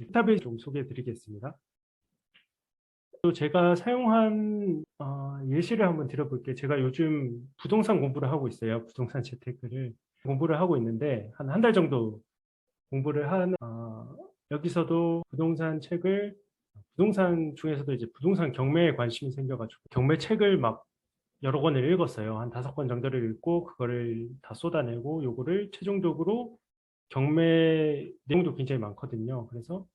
데이터베이스 좀 소개해 드리겠습니다. 또 제가 사용한 어, 예시를 한번 드려볼게요. 제가 요즘 부동산 공부를 하고 있어요. 부동산 재테크를 공부를 하고 있는데 한 한 달 정도 공부를 한 어, 여기서도 부동산 책을 부동산 중에서도 이제 부동산 경매에 관심이 생겨가지고 경매 책을 막 여러 권을 읽었어요. 한 다섯 권 정도를 읽고 그거를 다 쏟아내고 요거를 최종적으로 경매 내용도 굉장히 많거든요. 그래서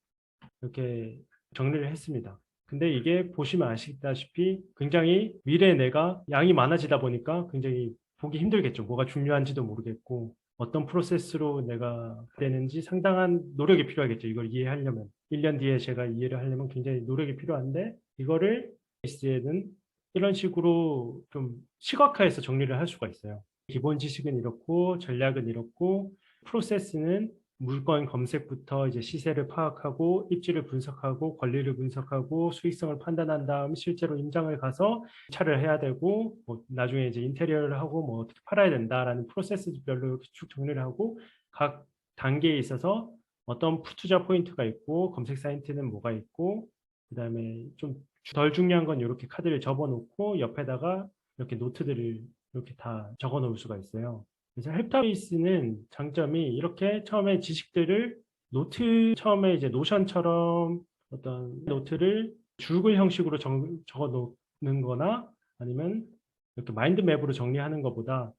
이렇게 정리를 했습니다. 근데 이게 보시면 아시다시피 굉장히 미래에 내가 양이 많아지다 보니까 굉장히 보기 힘들겠죠. 뭐가 중요한지도 모르겠고 어떤 프로세스로 내가 되는지 상당한 노력이 필요하겠죠. 이걸 이해하려면 1년 뒤에 제가 이해를 하려면 굉장히 노력이 필요한데 이거를 베이스에는 이런 식으로 좀 시각화해서 정리를 할 수가 있어요. 기본 지식은 이렇고 전략은 이렇고 프로세스는 물건 검색부터 이제 시세를 파악하고 입지를 분석하고 권리를 분석하고 수익성을 판단한 다음 실제로 임장을 가서 차를 해야 되고 뭐 나중에 이제 인테리어를 하고 뭐 어떻게 팔아야 된다라는 프로세스별로 이렇게 쭉 정리를 하고 각 단계에 있어서 어떤 투자 포인트가 있고 검색 사이트는 뭐가 있고 그 다음에 좀 덜 중요한 건 이렇게 카드를 접어 놓고 옆에다가 이렇게 노트들을 이렇게 다 적어 놓을 수가 있어요. 그래서 헬타베이스는 장점이 이렇게 처음에 지식들을 노트 처음에 이제 노션처럼 어떤 노트를 줄글 형식으로 정, 적어 놓는 거나 아니면 이렇게 마인드맵으로 정리하는 것보다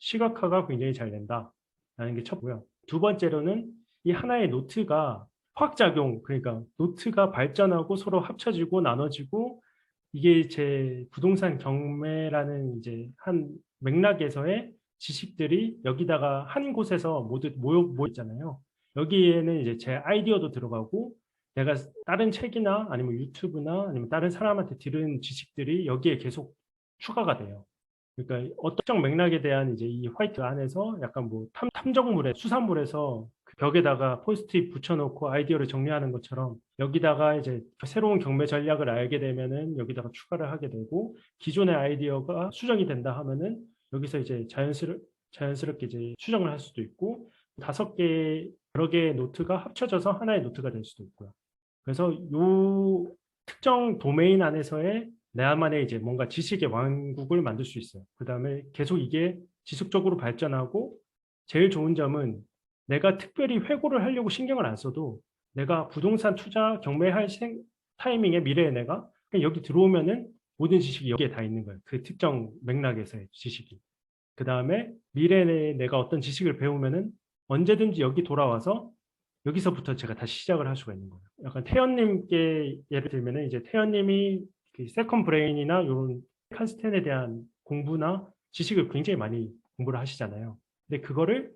시각화가 굉장히 잘 된다 라는 게 첫고요. 두 번째로는 이 하나의 노트가 화학작용 그러니까 노트가 발전하고 서로 합쳐지고 나눠지고 이게 제 부동산 경매라는 이제 한 맥락에서의 지식들이 여기다가 한 곳에서 모두 모여, 있잖아요. 여기에는 이제 제 아이디어도 들어가고 내가 다른 책이나 아니면 유튜브나 아니면 다른 사람한테 들은 지식들이 여기에 계속 추가가 돼요. 그러니까 어떤 맥락에 대한 이제 이 화이트 안에서 약간 뭐 탐, 탐정물에 수산물에서 그 벽에다가 포스트잇 붙여놓고 아이디어를 정리하는 것처럼 여기다가 이제 새로운 경매 전략을 알게 되면은 여기다가 추가를 하게 되고 기존의 아이디어가 수정이 된다 하면은 여기서 이제 자연스럽, 자연스럽게 이제 수정을 할 수도 있고 다섯 개 여러 개의 노트가 합쳐져서 하나의 노트가 될 수도 있고요. 그래서 요 특정 도메인 안에서의 나만의 이제 뭔가 지식의 왕국을 만들 수 있어요. 그 다음에 계속 이게 지속적으로 발전하고 제일 좋은 점은 내가 특별히 회고를 하려고 신경을 안 써도 내가 부동산 투자 경매할 생, 타이밍에 미래에 내가 여기 들어오면은 모든 지식이 여기에 다 있는 거예요. 그 특정 맥락에서의 지식이. 그 다음에 미래에 내가 어떤 지식을 배우면은 언제든지 여기 돌아와서 여기서부터 제가 다시 시작을 할 수가 있는 거예요. 약간 태연님께 예를 들면은 이제 태연님이 그 세컨 브레인이나 이런 컨스텐에 대한 공부나 지식을 굉장히 많이 공부를 하시잖아요. 근데 그거를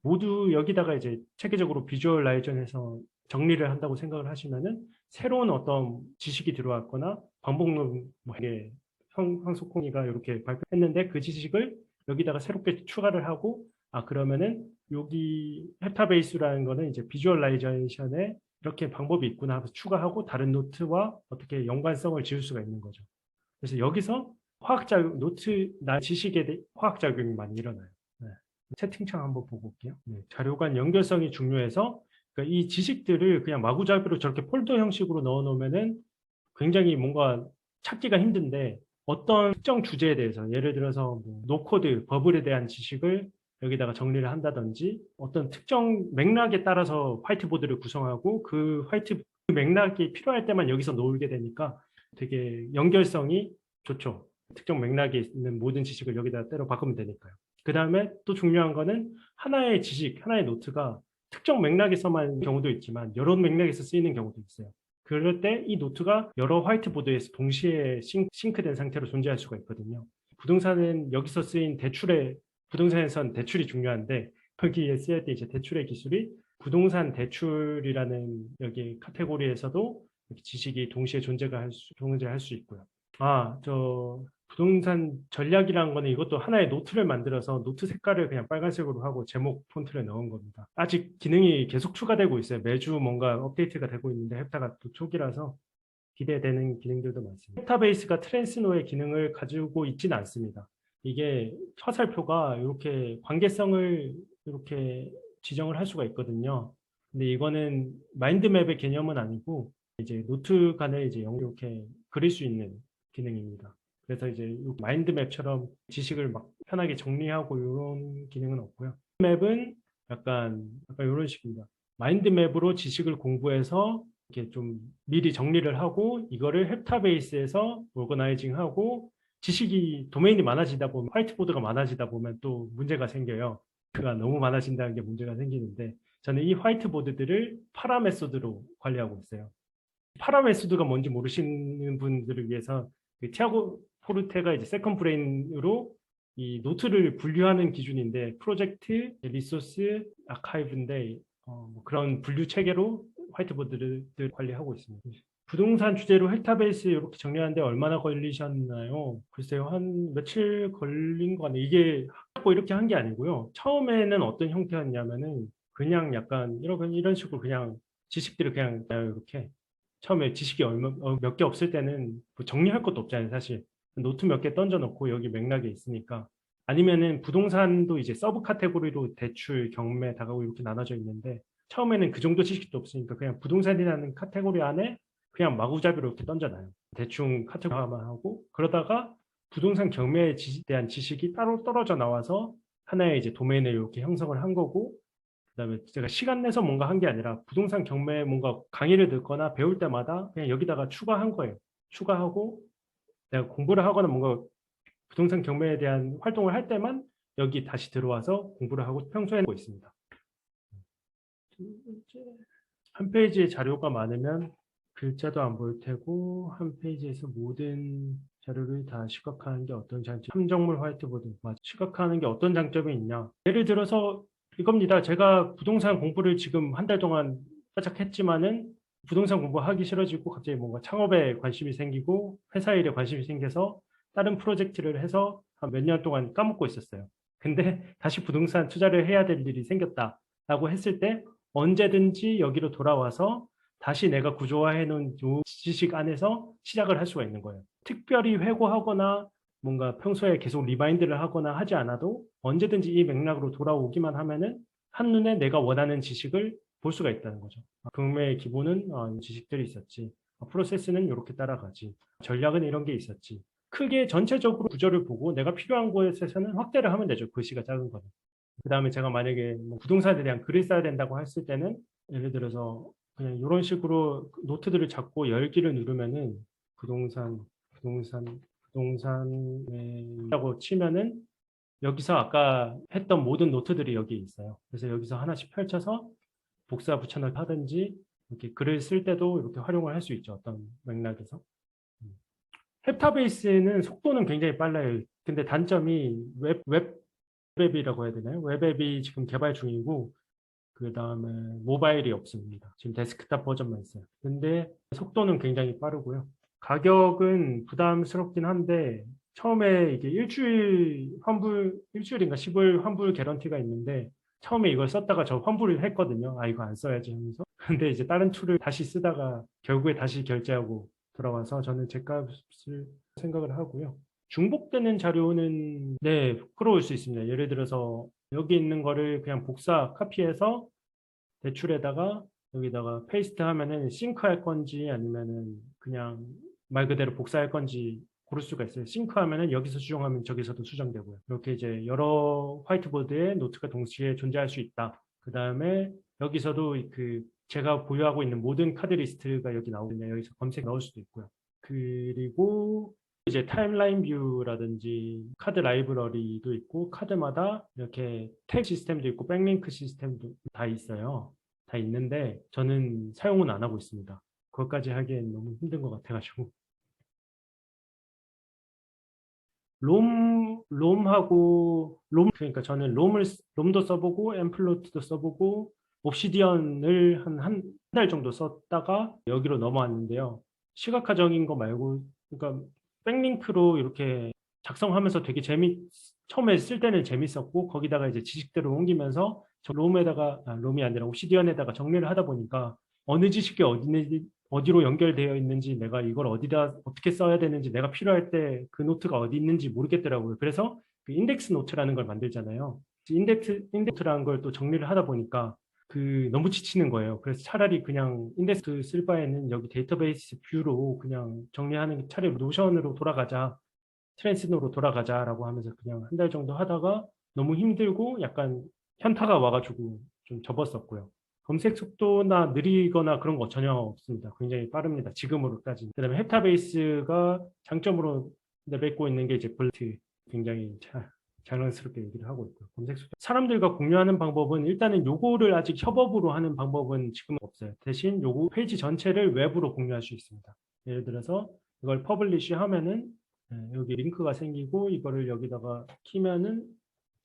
모두 여기다가 이제 체계적으로 비주얼라이전해서 정리를 한다고 생각을 하시면은 새로운 어떤 지식이 들어왔거나 반복론 뭐 이게 황소콩이가 이렇게 발표했는데 그 지식을 여기다가 새롭게 추가를 하고 아 그러면은 여기 헥타베이스라는 거는 이제 비주얼라이제이션에 이렇게 방법이 있구나 하면서 추가하고 다른 노트와 어떻게 연관성을 지을 수가 있는 거죠. 그래서 여기서 화학작용, 노트, 나 지식에 대해 화학작용이 많이 일어나요. 네. 채팅창 한번 보고 올게요. 네. 자료 간 연결성이 중요해서 그러니까 이 지식들을 그냥 마구잡이로 저렇게 폴더 형식으로 넣어 놓으면은 굉장히 뭔가 찾기가 힘든데 어떤 특정 주제에 대해서 예를 들어서 뭐 노코드, 버블에 대한 지식을 여기다가 정리를 한다든지 어떤 특정 맥락에 따라서 화이트보드를 구성하고 그 화이트 그 맥락이 필요할 때만 여기서 놓게 되니까 되게 연결성이 좋죠. 특정 맥락에 있는 모든 지식을 여기다 때려 바꾸면 되니까요. 그 다음에 또 중요한 거는 하나의 지식, 하나의 노트가 특정 맥락에서만 경우도 있지만 여러 맥락에서 쓰이는 경우도 있어요. 그럴 때 이 노트가 여러 화이트보드에서 동시에 싱 크된 상태로 존재할 수가 있거든요. 부동산은 여기서 쓰인 대출의 부동산에선 대출이 중요한데 거기에 쓰일 때 이제 대출의 기술이 부동산 대출이라는 여기 카테고리에서도 지식이 동시에 존재가 할 수, 존재할 수 있고요. 아, 저 부동산 전략이라는 거는 이것도 하나의 노트를 만들어서 노트 색깔을 그냥 빨간색으로 하고 제목 폰트를 넣은 겁니다. 아직 기능이 계속 추가되고 있어요. 매주 뭔가 업데이트가 되고 있는데 헥타가 또 초기라서 기대되는 기능들도 많습니다. 헥타베이스가 트랜스노의 기능을 가지고 있지는 않습니다. 이게 화살표가 이렇게 관계성을 이렇게 지정을 할 수가 있거든요. 근데 이거는 마인드맵의 개념은 아니고 이제 노트 간에 이제 영- 이렇게 그릴 수 있는 기능입니다. 그래서 이제 이 마인드맵처럼 지식을 막 편하게 정리하고 이런 기능은 없고요. 맵은 약간 약간 이런 식입니다. 마인드맵으로 지식을 공부해서 이렇게 좀 미리 정리를 하고 이거를 헵타베이스에서 오거나이징하고 지식이 도메인이 많아지다 보면 화이트보드가 많아지다 보면 또 문제가 생겨요. 그가 너무 많아진다는 게 문제가 생기는데 저는 이 화이트보드들을 파라 메소드로 관리하고 있어요. 파라 메소드가 뭔지 모르시는 분들을 위해서 그 티아고 포르테가 이제 세컨 브레인으로 이 노트를 분류하는 기준인데 프로젝트, 리소스, 아카이브인데 어, 뭐 그런 분류 체계로 화이트보드를 관리하고 있습니다. 부동산 주제로 헬타베이스 이렇게 정리하는데 얼마나 걸리셨나요? 글쎄요, 한 며칠 걸린 거 같네요. 이게 뭐 이렇게 한 게 아니고요. 처음에는 어떤 형태였냐면은 그냥 약간 이런 이런 식으로 그냥 지식들을 그냥 이렇게 처음에 지식이 얼마 몇 개 없을 때는 뭐 정리할 것도 없잖아요, 사실. 노트 몇 개 던져놓고 여기 맥락에 있으니까 아니면은 부동산도 이제 서브 카테고리로 대출, 경매, 다가구 이렇게 나눠져 있는데 처음에는 그 정도 지식도 없으니까 그냥 부동산이라는 카테고리 안에 그냥 마구잡이로 이렇게 던져놔요. 대충 카테고리만 하고 그러다가 부동산 경매에 지- 대한 지식이 따로 떨어져 나와서 하나의 이제 도메인을 이렇게 형성을 한 거고 그다음에 제가 시간 내서 뭔가 한 게 아니라 부동산 경매에 뭔가 강의를 듣거나 배울 때마다 그냥 여기다가 추가한 거예요. 추가하고 내가 공부를 하거나 뭔가 부동산 경매에 대한 활동을 할 때만 여기 다시 들어와서 공부를 하고 평소에 하고 있습니다. 한 페이지에 자료가 많으면 글자도 안 보일 테고 한 페이지에서 모든 자료를 다 시각화하는 게 어떤 장점? 함정물 화이트보드 맞아. 시각화하는 게 어떤 장점이 있냐? 예를 들어서 이겁니다. 제가 부동산 공부를 지금 한 달 동안 바짝 했지만은 부동산 공부하기 싫어지고 갑자기 뭔가 창업에 관심이 생기고 회사 일에 관심이 생겨서 다른 프로젝트를 해서 한 몇 년 동안 까먹고 있었어요. 근데 다시 부동산 투자를 해야 될 일이 생겼다라고 했을 때 언제든지 여기로 돌아와서 다시 내가 구조화해 놓은 요 지식 안에서 시작을 할 수가 있는 거예요. 특별히 회고하거나 뭔가 평소에 계속 리마인드를 하거나 하지 않아도 언제든지 이 맥락으로 돌아오기만 하면은 한눈에 내가 원하는 지식을 볼 수가 있다는 거죠. 경매의 기본은 어, 이 지식들이 있었지. 어, 프로세스는 이렇게 따라가지. 전략은 이런 게 있었지. 크게 전체적으로 구조를 보고 내가 필요한 곳에서는 확대를 하면 되죠. 글씨가 작은 거는. 그 다음에 제가 만약에 뭐 부동산에 대한 글을 써야 된다고 했을 때는 예를 들어서 그냥 이런 식으로 노트들을 잡고 열기를 누르면은 부동산, 부동산, 부동산이라고 치면은 여기서 아까 했던 모든 노트들이 여기 있어요. 그래서 여기서 하나씩 펼쳐서 복사 붙여넣기 하든지 이렇게 글을 쓸 때도 이렇게 활용을 할 수 있죠. 어떤 맥락에서. 음. 헵타베이스는 속도는 굉장히 빨라요. 근데 단점이 웹, 웹앱이라고 해야 되나요? 웹앱이 지금 개발 중이고 그 다음에 모바일이 없습니다. 지금 데스크탑 버전만 있어요. 근데 속도는 굉장히 빠르고요. 가격은 부담스럽긴 한데 처음에 이게 일주일 환불, 일주일인가 10월 환불 개런티가 있는데 처음에 이걸 썼다가 저 환불을 했거든요. 아, 이거 안 써야지 하면서. 근데 이제 다른 툴을 다시 쓰다가 결국에 다시 결제하고 돌아와서 저는 제 값을 생각을 하고요. 중복되는 자료는 네, 부끄러울 수 있습니다. 예를 들어서 여기 있는 거를 그냥 복사, 카피해서 대출에다가 여기다가 페이스트 하면은 싱크할 건지 아니면은 그냥 말 그대로 복사할 건지 고를 수가 있어요. 싱크하면은 여기서 수정하면 저기서도 수정되고요. 이렇게 이제 여러 화이트보드에 노트가 동시에 존재할 수 있다. 그 다음에 여기서도 그 제가 보유하고 있는 모든 카드 리스트가 여기 나오거든요. 여기서 검색 넣을 수도 있고요. 그리고 이제 타임라인 뷰라든지 카드 라이브러리도 있고 카드마다 이렇게 태그 시스템도 있고 백링크 시스템도 다 있어요. 다 있는데 저는 사용은 안 하고 있습니다. 그것까지 하기엔 너무 힘든 것 같아가지고 롬, 롬하고 롬 그러니까 저는 롬을 쓰- 롬도 써보고 엠플로트도 써보고 옵시디언을 한 한 달 정도 썼다가 여기로 넘어왔는데요. 시각화적인 거 말고 그러니까 백링크로 이렇게 작성하면서 되게 재미 처음에 쓸 때는 재밌었고 거기다가 이제 지식들을 옮기면서 저 롬에다가 아, 롬이 아니라 옵시디언에다가 정리를 하다 보니까 어느 지식이 어디 어디로 연결되어 있는지 내가 이걸 어디다 어떻게 써야 되는지 내가 필요할 때 그 노트가 어디 있는지 모르겠더라고요. 그래서 그 인덱스 노트라는 걸 만들잖아요. 인덱스 인덱스라는 걸 또 정리를 하다 보니까 그 너무 지치는 거예요. 그래서 차라리 그냥 인덱스 쓸 바에는 여기 데이터베이스 뷰로 그냥 정리하는 게 차라리 노션으로 돌아가자. 트랜스노로 돌아가자라고 하면서 그냥 한 달 정도 하다가 너무 힘들고 약간 현타가 와가지고 좀 접었었고요. 검색 속도나 느리거나 그런 거 전혀 없습니다. 굉장히 빠릅니다. 지금으로까지. 그다음에 헵타베이스가 장점으로 내뱉고 있는 게 이제 볼트 굉장히 자, 자랑스럽게 얘기를 하고 있고요. 검색 속도. 사람들과 공유하는 방법은 일단은 요거를 아직 협업으로 하는 방법은 지금 없어요. 대신 요거 페이지 전체를 웹으로 공유할 수 있습니다. 예를 들어서 이걸 퍼블리시 하면은 네, 여기 링크가 생기고 이거를 여기다가 키면은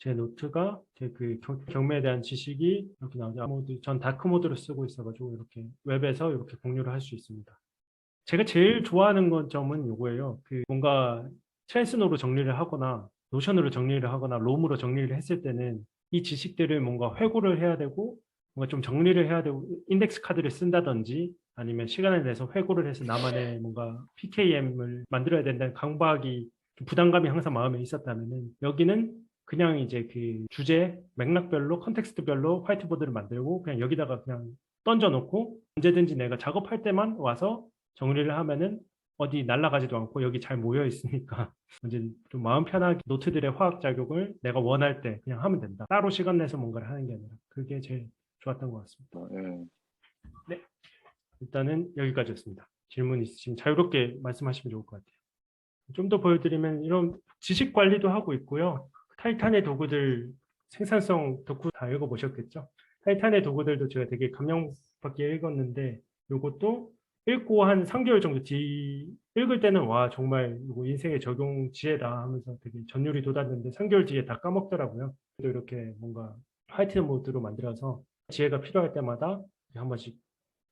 제 노트가 제 그 경매에 대한 지식이 이렇게 나오죠. 모드 전 다크 모드로 쓰고 있어가지고 이렇게 웹에서 이렇게 공유를 할 수 있습니다. 제가 제일 좋아하는 건 점은 요거예요. 그 뭔가 트랜스노로 정리를 하거나 노션으로 정리를 하거나 롬으로 정리를 했을 때는 이 지식들을 뭔가 회고를 해야 되고 뭔가 좀 정리를 해야 되고 인덱스 카드를 쓴다든지 아니면 시간을 내서 회고를 해서 나만의 뭔가 PKM을 만들어야 된다는 강박이 좀 부담감이 항상 마음에 있었다면은 여기는 그냥 이제 그 주제 맥락별로 컨텍스트별로 화이트보드를 만들고 그냥 여기다가 그냥 던져놓고 언제든지 내가 작업할 때만 와서 정리를 하면은 어디 날아가지도 않고 여기 잘 모여 있으니까 이제 좀 마음 편하게 노트들의 화학 작용을 내가 원할 때 그냥 하면 된다. 따로 시간 내서 뭔가를 하는 게 아니라 그게 제일 좋았던 것 같습니다. 예. 일단은 여기까지였습니다. 질문 있으시면 자유롭게 말씀하시면 좋을 것 같아요. 좀 더 보여드리면 이런 지식 관리도 하고 있고요. 타이탄의 도구들 생산성 덕후 다 읽어보셨겠죠? 타이탄의 도구들도 제가 되게 감명 깊게 읽었는데 이것도 읽고 한 3개월 정도 뒤 읽을 때는 와 정말 이거 인생의 적용 지혜다 하면서 되게 전율이 돋았는데 3개월 뒤에 다 까먹더라고요. 그래도 이렇게 뭔가 화이트 모드로 만들어서 지혜가 필요할 때마다 한 번씩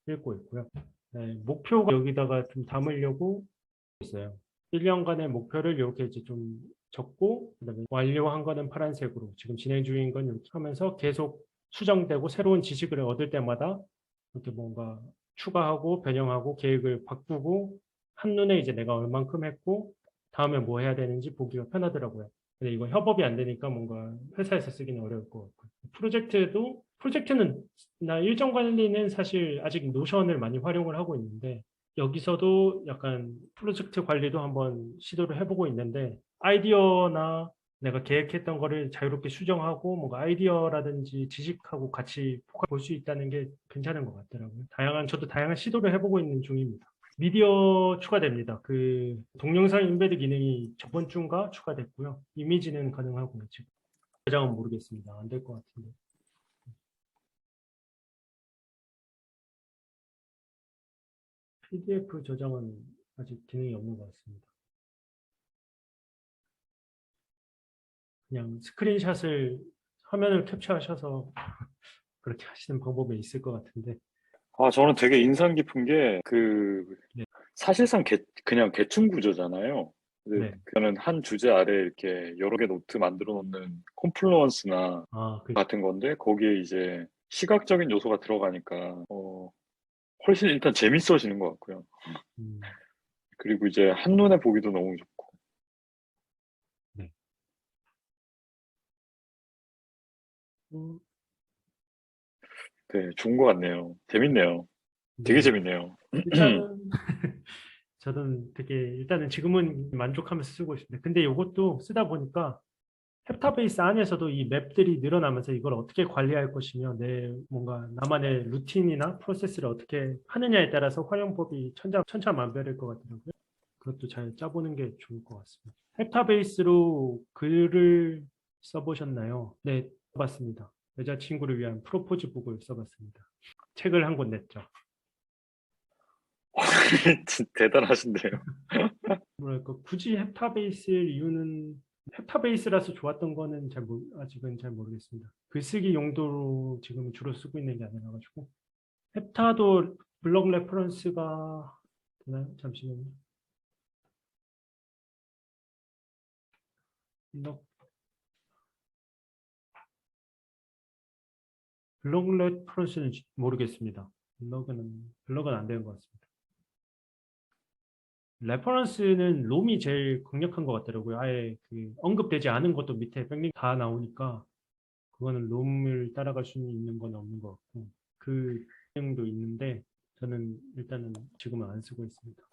읽고 있고요. 네, 목표가 여기다가 좀 담으려고 있어요. 1년간의 목표를 이렇게 이제 좀 적고 그다음에 완료한 거는 파란색으로 지금 진행 중인 건 이렇게 하면서 계속 수정되고 새로운 지식을 얻을 때마다 이렇게 뭔가 추가하고 변형하고 계획을 바꾸고 한눈에 이제 내가 얼만큼 했고 다음에 뭐 해야 되는지 보기가 편하더라고요. 근데 이거 협업이 안 되니까 뭔가 회사에서 쓰기는 어려울 것 같고 프로젝트도 프로젝트는 나 일정 관리는 사실 아직 노션을 많이 활용을 하고 있는데 여기서도 약간 프로젝트 관리도 한번 시도를 해보고 있는데 아이디어나 내가 계획했던 거를 자유롭게 수정하고 뭔가 아이디어라든지 지식하고 같이 볼 수 있다는 게 괜찮은 것 같더라고요. 다양한 저도 다양한 시도를 해보고 있는 중입니다. 미디어 추가됩니다. 그 동영상 인베드 기능이 저번 주인가 추가됐고요. 이미지는 가능하고요. 지금 저장은 모르겠습니다. 안 될 것 같은데. PDF 저장은 아직 기능이 없는 것 같습니다. 그냥 스크린샷을 화면을 캡처하셔서 그렇게 하시는 방법이 있을 것 같은데 아, 저는 되게 인상 깊은 게, 그, 네. 사실상 개, 그냥 계층 구조잖아요. 네. 그거는 한 주제 아래 이렇게 여러 개 노트 만들어 놓는 콤플루언스나 아, 그, 같은 건데, 거기에 이제 시각적인 요소가 들어가니까, 어, 훨씬 일단 재밌어지는 것 같고요. 음, 그리고 이제 한눈에 보기도 너무 좋고. 음, 네, 좋은 것 같네요. 재밌네요. 되게 네. 재밌네요. 일단은 저는 되게 일단은 지금은 만족하면서 쓰고 있습니다. 근데 이것도 쓰다 보니까 헵타베이스 안에서도 이 맵들이 늘어나면서 이걸 어떻게 관리할 것이며 내 뭔가 나만의 루틴이나 프로세스를 어떻게 하느냐에 따라서 활용법이 천자, 천차만별일 것 같더라고요. 그것도 잘 짜보는 게 좋을 것 같습니다. 헵타베이스로 글을 써보셨나요? 네, 써봤습니다. 여자친구를 위한 프로포즈 북을 써봤습니다. 책을 한 권 냈죠. 대단하신데요. 뭐랄까 굳이 헵타베이스일 이유는 헵타베이스라서 좋았던 거는 잘 모르, 아직은 잘 모르겠습니다. 글쓰기 용도로 지금 주로 쓰고 있는 게 아니라 가지고 헵타도 블럭 레퍼런스가 되나요? 잠시만요. 블럭 블럭 레퍼런스는 모르겠습니다. 블럭은 블럭은 안 되는 것 같습니다. 레퍼런스는 롬이 제일 강력한 것 같더라고요. 아예 그 언급되지 않은 것도 밑에 백링 다 나오니까 그거는 롬을 따라갈 수 있는 건 없는 것 같고 그 기능도 있는데 저는 일단은 지금은 안 쓰고 있습니다.